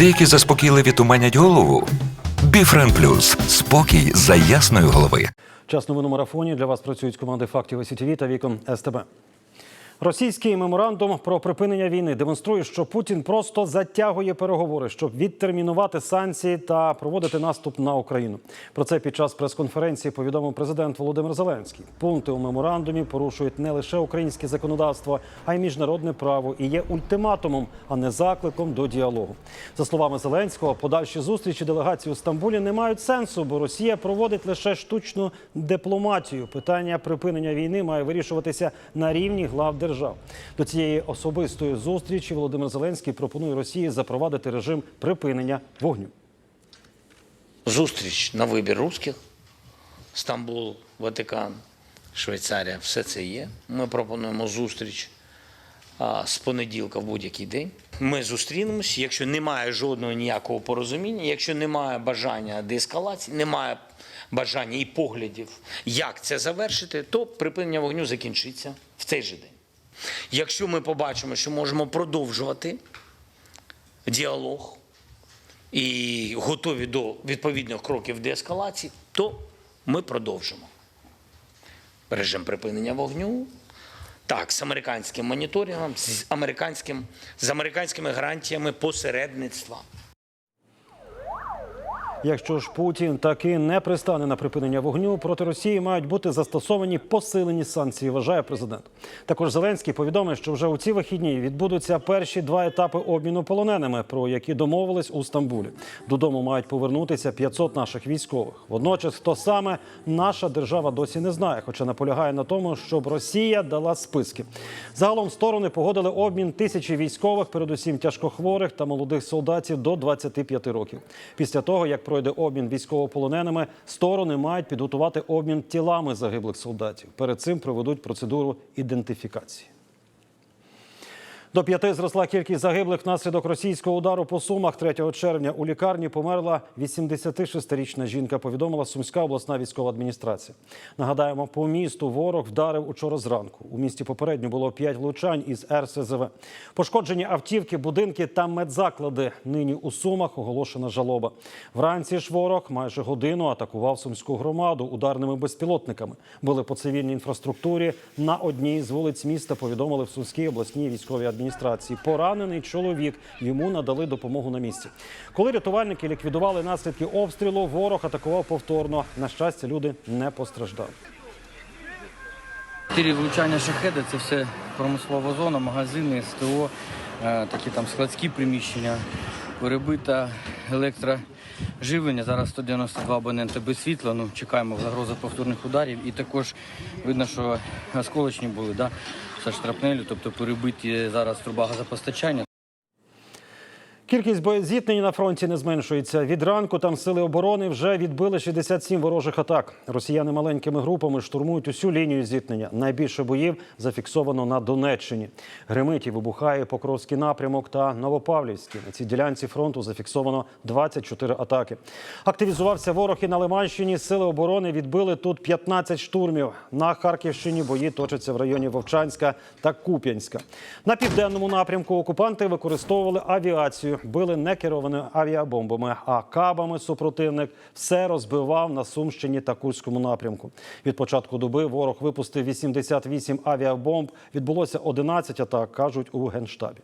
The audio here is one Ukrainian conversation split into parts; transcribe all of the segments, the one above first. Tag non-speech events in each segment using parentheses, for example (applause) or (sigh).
Деякі заспокійливі туманять голову. Біфрен Плюс спокій за ясної голови. Час новину марафоні для вас працюють команди фактів СІТВ та вікон СТБ. Російський меморандум про припинення війни демонструє, що Путін просто затягує переговори, щоб відтермінувати санкції та проводити наступ на Україну. Про це під час прес-конференції повідомив президент Володимир Зеленський. Пункти у меморандумі порушують не лише українське законодавство, а й міжнародне право і є ультиматумом, а не закликом до діалогу. За словами Зеленського, подальші зустрічі делегації у Стамбулі не мають сенсу, бо Росія проводить лише штучну дипломатію. Питання припинення війни має вирішуватися на рівні глав держав. До цієї особистої зустрічі Володимир Зеленський пропонує Росії запровадити режим припинення вогню. зустріч на вибір русських, Стамбул, Ватикан, Швейцарія, все це є. Ми пропонуємо зустріч з понеділка в будь-який день. Ми зустрінемось, якщо немає жодного ніякого порозуміння, якщо немає бажання деескалації, немає бажання і поглядів, як це завершити, то припинення вогню закінчиться в цей же день. Якщо ми побачимо, що можемо продовжувати діалог, і готові до відповідних кроків деескалації, то ми продовжимо. Режим припинення вогню. Так, з американським моніторингом, з, американським, з американськими гарантіями посередництва. Якщо ж Путін таки не пристане на припинення вогню, проти Росії мають бути застосовані посилені санкції, вважає президент. Також Зеленський повідомив, що вже у ці вихідні відбудуться перші два етапи обміну полоненими, про які домовились у Стамбулі. Додому мають повернутися 500 наших військових. Водночас, хто саме наша держава досі не знає, хоча наполягає на тому, щоб Росія дала списки. Загалом сторони погодили обмін тисячі військових, передусім тяжкохворих та молодих солдатів до 25 років. Після того, як пройде обмін військовополоненими, сторони мають підготувати обмін тілами загиблих солдатів. Перед цим проведуть процедуру ідентифікації. До п'яти зросла кількість загиблих внаслідок російського удару по сумах 3 червня. У лікарні померла 86-річна жінка. Повідомила Сумська обласна військова адміністрація. Нагадаємо, по місту ворог вдарив учора зранку. У місті попередньо було 5 влучань із РСЗВ. Пошкоджені автівки, будинки та медзаклади. Нині у сумах оголошена жалоба. Вранці ж ворог майже годину атакував сумську громаду ударними безпілотниками. Були по цивільній інфраструктурі на одній з вулиць міста. Повідомили в Сумській обласній військовій адміністрації. Поранений чоловік йому надали допомогу на місці. Коли рятувальники ліквідували наслідки обстрілу, ворог атакував повторно. На щастя, люди не постраждали. Чотири влучання шахеда це все промислова зона, магазини, СТО, е, такі там складські приміщення, перебита електроживлення. Зараз 192 абоненти без світла. Ну, чекаємо загрози повторних ударів. І також видно, що осколочні були, да? Все штрапнелі, тобто перебиті зараз труба газопостачання. Кількість боєзіткнень на фронті не зменшується. Від ранку там сили оборони вже відбили 67 ворожих атак. Росіяни маленькими групами штурмують усю лінію зіткнення. Найбільше боїв зафіксовано на Донеччині. Гримить вибухає Покровський напрямок та Новопавлівський. На цій ділянці фронту зафіксовано 24 атаки. Активізувався ворог і на Лиманщині. Сили оборони відбили тут 15 штурмів. На Харківщині бої точаться в районі Вовчанська та Куп'янська. На південному напрямку окупанти використовували авіацію, били не керованими авіабомбами, а кабами супротивник все розбивав на Сумщині та Курському напрямку. Від початку доби ворог випустив 88 авіабомб. Відбулося 11 атак, кажуть у генштабі.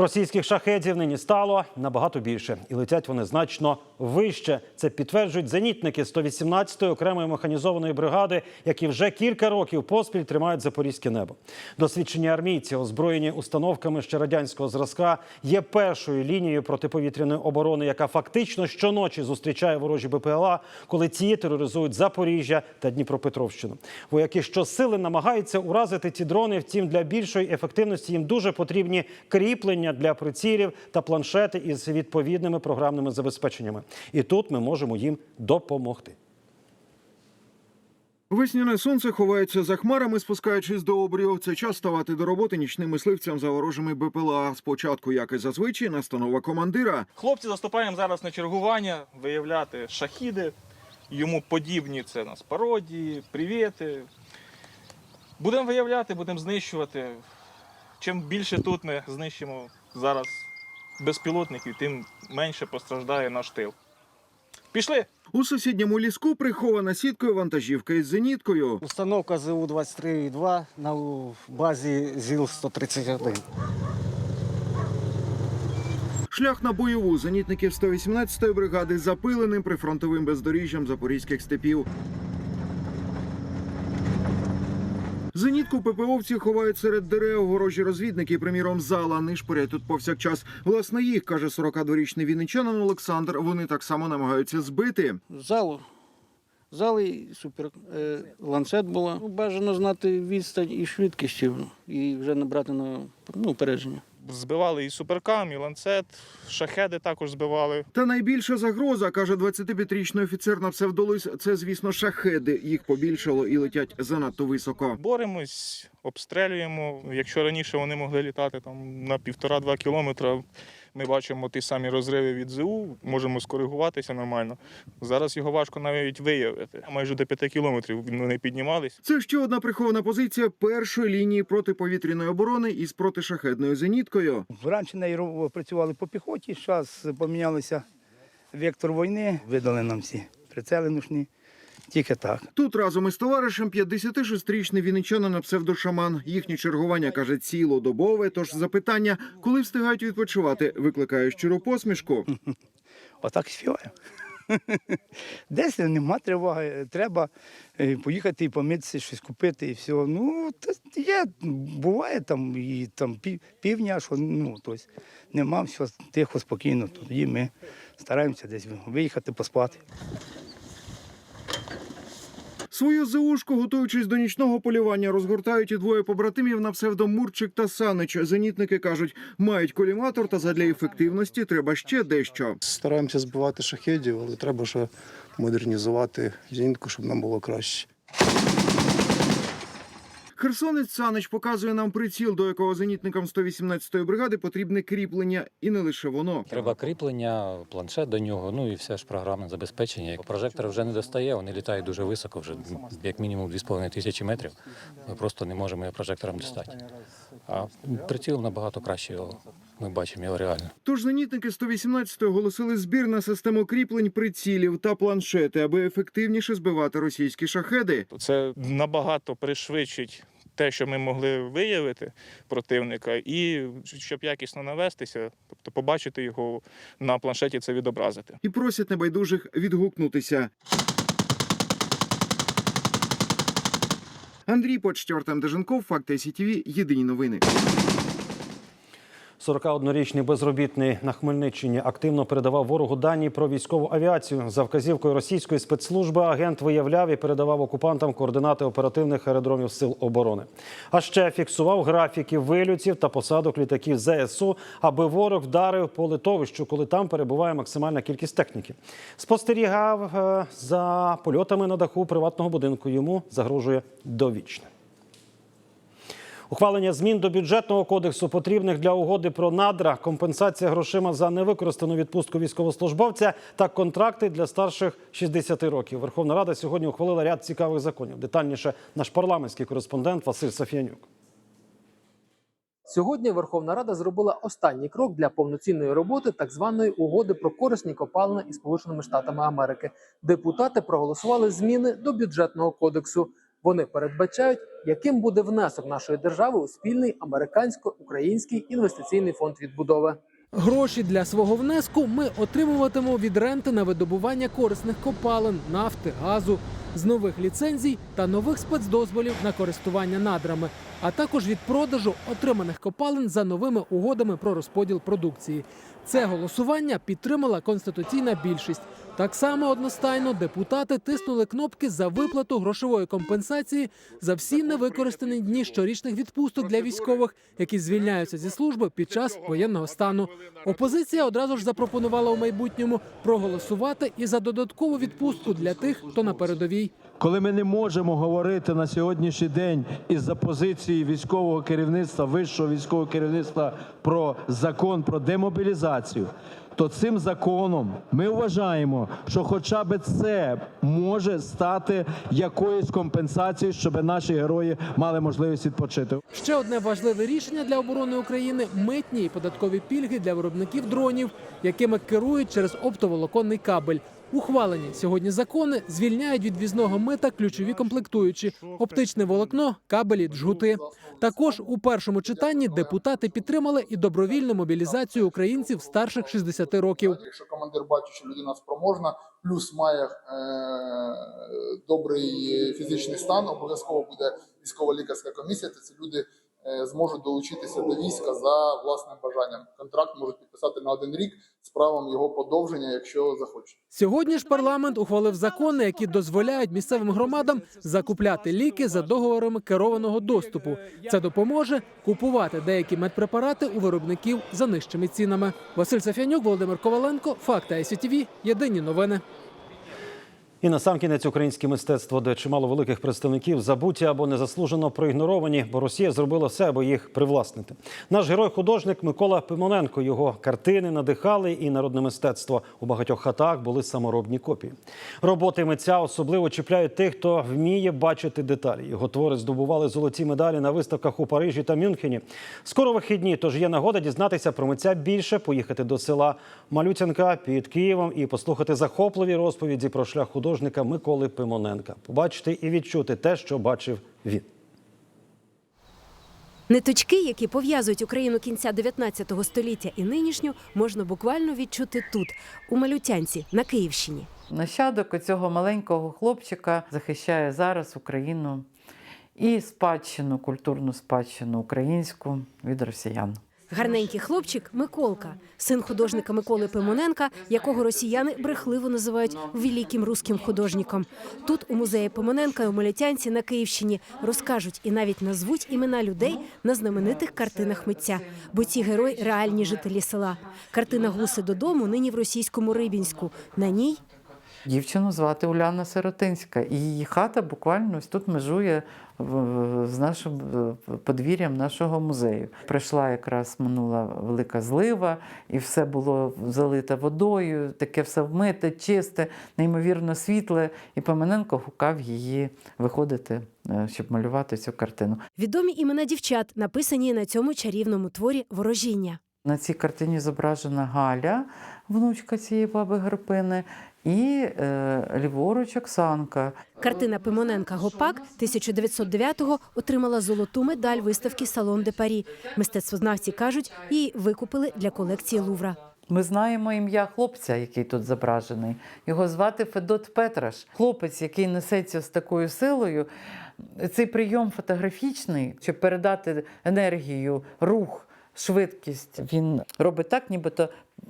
Російських шахедів нині стало набагато більше, і летять вони значно вище. Це підтверджують зенітники 118-ї окремої механізованої бригади, які вже кілька років поспіль тримають запорізьке небо. Досвідчені армійці, озброєні установками ще радянського зразка, є першою лінією протиповітряної оборони, яка фактично щоночі зустрічає ворожі БПЛА, коли ті тероризують Запоріжжя та Дніпропетровщину. Вояки щосили намагаються уразити ті дрони. Втім, для більшої ефективності їм дуже потрібні кріплення для прицілів та планшети із відповідними програмними забезпеченнями. І тут ми можемо їм допомогти. Весняне сонце ховається за хмарами, спускаючись до обрію. Це час ставати до роботи нічним мисливцям за ворожими БПЛА. Спочатку, як і зазвичай, настанова командира. Хлопці заступаємо зараз на чергування, виявляти шахіди, йому подібні це нас пародії, привіти. Будемо виявляти, будемо знищувати. Чим більше тут ми знищимо зараз безпілотників, тим менше постраждає наш тил. Пішли! У сусідньому ліску прихована сіткою вантажівка із зеніткою. Установка ЗУ-23-2 на базі ЗІЛ-131. Шлях на бойову зенітників 118-ї бригади запиленим прифронтовим бездоріжжям запорізьких степів. Зенітку ППОвці ховають серед дерев. Ворожі розвідники, приміром, зала нишпорять тут повсякчас. Власне, їх каже 42-річний вінничанин Олександр. Вони так само намагаються збити. Залу. Зали супер е, ланцет була. Ну, бажано знати відстань і швидкість, і вже набрати на ну. Збивали і суперкам, і ланцет, шахеди також збивали. Та найбільша загроза, каже 25-річний офіцер на псевдолис, це, звісно, шахеди. Їх побільшало і летять занадто високо. Боремось, обстрілюємо. Якщо раніше вони могли літати там на півтора-два кілометра, ми бачимо ті самі розриви від ЗУ, можемо скоригуватися нормально. Зараз його важко навіть виявити. Майже до п'яти кілометрів вони піднімались. Це ще одна прихована позиція першої лінії протиповітряної оборони із протишахедною зеніткою. Раніше нею працювали по піхоті, зараз помінялися вектор війни, видали нам всі прицели нужні. Тільки так. Тут разом із товаришем 56-річний вінничанин на псевдошаман. Їхнє чергування каже цілодобове. Тож запитання, коли встигають відпочивати, викликає щиру посмішку. (laughs) Отак і співаємо. (laughs) Десь нема тривоги, треба е, поїхати і помитися, щось купити і все. Ну, та є, буває там і там пів, півдня, що ну, тобто нема, все тихо, спокійно. Тоді ми стараємося десь виїхати, поспати. Свою ЗУшку, готуючись до нічного полювання, розгортають і двоє побратимів на псевдомурчик та Санич. Зенітники кажуть, мають коліматор, та задля ефективності треба ще дещо. Стараємося збивати шахедів, але треба ще модернізувати зенітку, щоб нам було краще. Херсонець Санич показує нам приціл, до якого зенітникам 118-ї бригади потрібне кріплення, і не лише воно. Треба кріплення, планшет до нього, ну і все ж програмне забезпечення. Прожектор вже не достає, вони літають дуже високо, вже як мінімум 2,5 тисячі метрів. Ми просто не можемо його прожектором дістати. А приціл набагато краще його. Ми бачимо його реально. Тож зенітники 118-ї оголосили збір на систему кріплень прицілів та планшети, аби ефективніше збивати російські шахеди. Це набагато пришвидшить те, що ми могли виявити противника, і щоб якісно навестися, тобто побачити його на планшеті, це відобразити. і просять небайдужих відгукнутися. Андрій Почтєр, Артем Деженков, Факти СІТВ, Єдині новини. 41-річний безробітний на Хмельниччині активно передавав ворогу дані про військову авіацію. За вказівкою російської спецслужби агент виявляв і передавав окупантам координати оперативних аеродромів сил оборони. А ще фіксував графіки вильотів та посадок літаків ЗСУ, аби ворог вдарив по литовищу, коли там перебуває максимальна кількість техніки. Спостерігав е, за польотами на даху приватного будинку. Йому загрожує довічне. Ухвалення змін до бюджетного кодексу потрібних для угоди про надра, компенсація грошима за невикористану відпустку військовослужбовця та контракти для старших 60 років. Верховна Рада сьогодні ухвалила ряд цікавих законів. Детальніше наш парламентський кореспондент Василь Софіянюк. Сьогодні Верховна Рада зробила останній крок для повноцінної роботи так званої угоди про корисні копалини із Сполученими Штатами Америки. Депутати проголосували зміни до бюджетного кодексу. Вони передбачають, яким буде внесок нашої держави у спільний американсько-український інвестиційний фонд відбудови. Гроші для свого внеску ми отримуватимемо від ренти на видобування корисних копалин, нафти, газу, з нових ліцензій та нових спецдозволів на користування надрами, а також від продажу отриманих копалин за новими угодами про розподіл продукції. Це голосування підтримала конституційна більшість. Так само одностайно депутати тиснули кнопки за виплату грошової компенсації за всі невикористані дні щорічних відпусток для військових, які звільняються зі служби під час воєнного стану. Опозиція одразу ж запропонувала у майбутньому проголосувати і за додаткову відпустку для тих, хто на передовій. Коли ми не можемо говорити на сьогоднішній день із за позиції військового керівництва, вищого військового керівництва про закон про демобілізацію, то цим законом ми вважаємо, що хоча б це може стати якоюсь компенсацією, щоб наші герої мали можливість відпочити. Ще одне важливе рішення для оборони України митні і податкові пільги для виробників дронів, якими керують через оптоволоконний кабель. Ухвалені сьогодні закони звільняють від візного мита ключові комплектуючі: оптичне волокно, кабелі, джгути. Також у першому читанні депутати підтримали і добровільну мобілізацію українців старших 60 років. Якщо командир бачить, що людина спроможна, плюс має е, добрий фізичний стан, обов'язково буде військово-лікарська комісія, Та ці люди зможуть долучитися до війська за власним бажанням. Контракт можуть підписати на один рік з правом його подовження, якщо захочуть. Сьогодні ж парламент ухвалив закони, які дозволяють місцевим громадам закупляти ліки за договорами керованого доступу. Це допоможе купувати деякі медпрепарати у виробників за нижчими цінами. Василь Сафянюк, Володимир Коваленко, Факти ICTV, Єдині новини. І на сам кінець українське мистецтво, де чимало великих представників забуті або незаслужено проігноровані, бо Росія зробила все, аби їх привласнити. Наш герой-художник Микола Пимоненко. Його картини надихали і народне мистецтво. У багатьох хатах були саморобні копії. Роботи митця особливо чіпляють тих, хто вміє бачити деталі. Його твори здобували золоті медалі на виставках у Парижі та Мюнхені. Скоро вихідні, тож є нагода дізнатися про митця більше, поїхати до села Малютянка під Києвом і послухати захопливі розповіді про шлях художника Миколи Пимоненка. Побачити і відчути те, що бачив він. Ниточки, які пов'язують Україну кінця 19 століття і нинішню, можна буквально відчути тут, у Малютянці на Київщині. Нащадок оцього маленького хлопчика захищає зараз Україну і спадщину, культурну спадщину українську від росіян. Гарненький хлопчик Миколка, син художника Миколи Пимоненка, якого росіяни брехливо називають великим руським художником. Тут у музеї Пимоненка у Малютянці на Київщині розкажуть і навіть назвуть імена людей на знаменитих картинах митця, бо ці герої реальні жителі села. Картина Гуси додому нині в російському Рибінську. На ній Дівчину звати Уляна Сиротинська, і її хата буквально ось тут межує з нашим подвір'ям нашого музею. Прийшла якраз минула велика злива, і все було залите водою, таке все вмите, чисте, неймовірно світле. І Памененко гукав її виходити, е, щоб малювати цю картину. відомі імена дівчат, написані на цьому чарівному творі Ворожіння. На цій картині зображена Галя, внучка цієї баби Грипини, і е, ліворуч Оксанка. Картина Пимоненка Гопак 1909-го отримала золоту медаль виставки Салон де Парі. Мистецтвознавці кажуть, її викупили для колекції Лувра. Ми знаємо ім'я хлопця, який тут зображений. Його звати Федот Петраш. Хлопець, який несеться з такою силою. Цей прийом фотографічний, щоб передати енергію, рух, швидкість. Він робить так, нібито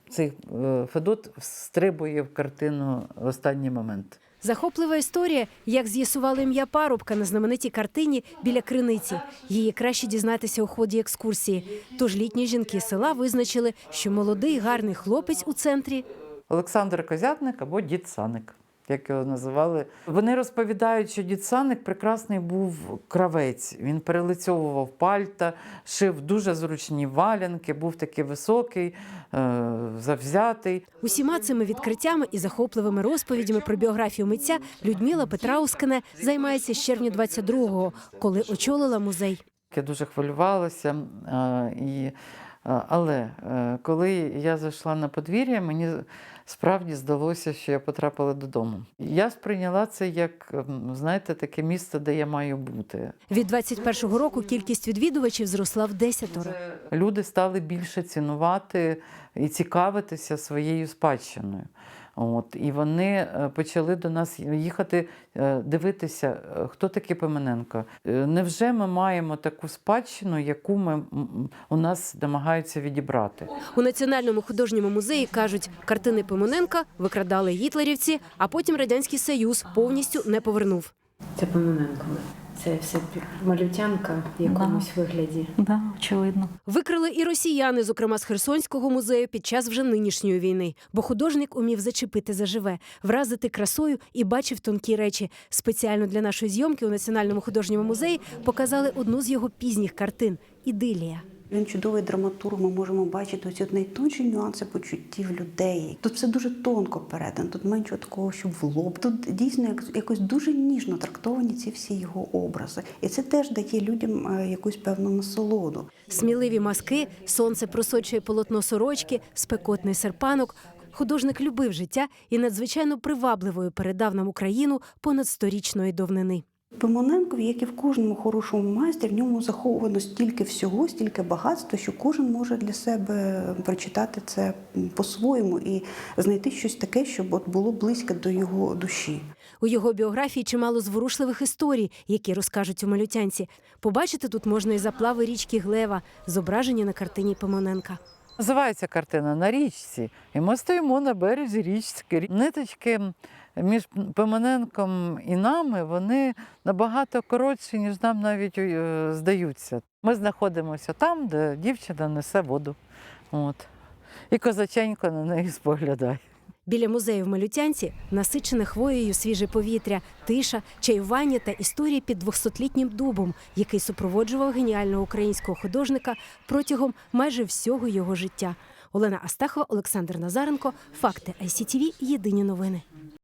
цей е, Федот встрибує в картину в останній момент. Захоплива історія, як з'ясували ім'я парубка на знаменитій картині біля криниці. Її краще дізнатися у ході екскурсії. Тож літні жінки села визначили, що молодий гарний хлопець у центрі Олександр Козятник або дід Саник, як його називали. Вони розповідають, що дід Саник прекрасний був кравець. Він перелицьовував пальта, шив дуже зручні валянки, був такий високий, е, завзятий. Усіма цими відкриттями і захопливими розповідями про біографію митця Людмила Петраускене займається з червня 22-го, коли очолила музей. Я дуже хвилювалася. е, І, е, але коли я зайшла на подвір'я, мені справді здалося, що я потрапила додому. Я сприйняла це як, ем, знаєте, таке місце, де я маю бути. Від 21-го року кількість відвідувачів зросла в десятеро. Люди стали більше цінувати і цікавитися своєю спадщиною. От, і вони е, почали до нас їхати е, дивитися, е, хто такий Пимененко. Невже ми маємо таку спадщину, яку ми, у нас намагаються відібрати? У Національному художньому музеї кажуть, картини Пимоненка викрадали гітлерівці, а потім Радянський Союз повністю не повернув. Це Пимоненко. Це все малютянка в якомусь вигляді. Да, очевидно. Викрили і росіяни, зокрема з Херсонського музею, під час вже нинішньої війни. Бо художник умів зачепити заживе, вразити красою і бачив тонкі речі. Спеціально для нашої зйомки у Національному художньому музеї показали одну з його пізніх картин Ідилія. Він чудовий драматург. Ми можемо бачити от найтонші нюанси почуттів людей. Тут все дуже тонко передано, тут менше такого, що в лоб. Тут дійсно як- якось дуже ніжно трактовані ці всі його образи, і це теж дає людям е, якусь певну насолоду. Сміливі маски, сонце просочує полотно сорочки, спекотний серпанок. Художник любив життя і надзвичайно привабливою передав нам Україну понад сторічної давнини. Пимоненко, як і в кожному хорошому майстрі, в ньому заховано стільки всього, стільки багатства, що кожен може для себе прочитати це по-своєму і знайти щось таке, щоб от було близьке до його душі. У його біографії чимало зворушливих історій, які розкажуть у малютянці. Побачити тут можна і заплави річки Глева, зображені на картині Пимоненка. Називається картина на річці, і ми стоїмо на березі річки. Ниточки між Пимоненком і нами вони набагато коротші, ніж нам навіть е, здаються. Ми знаходимося там, де дівчина несе воду. От. І козаченько на неї споглядає. Біля музею в Малютянці насичене хвоєю свіже повітря, тиша, чаювання та історії під 200-літнім дубом, який супроводжував геніального українського художника протягом майже всього його життя. Олена Астахова, Олександр Назаренко. Факти ICTV. Єдині новини.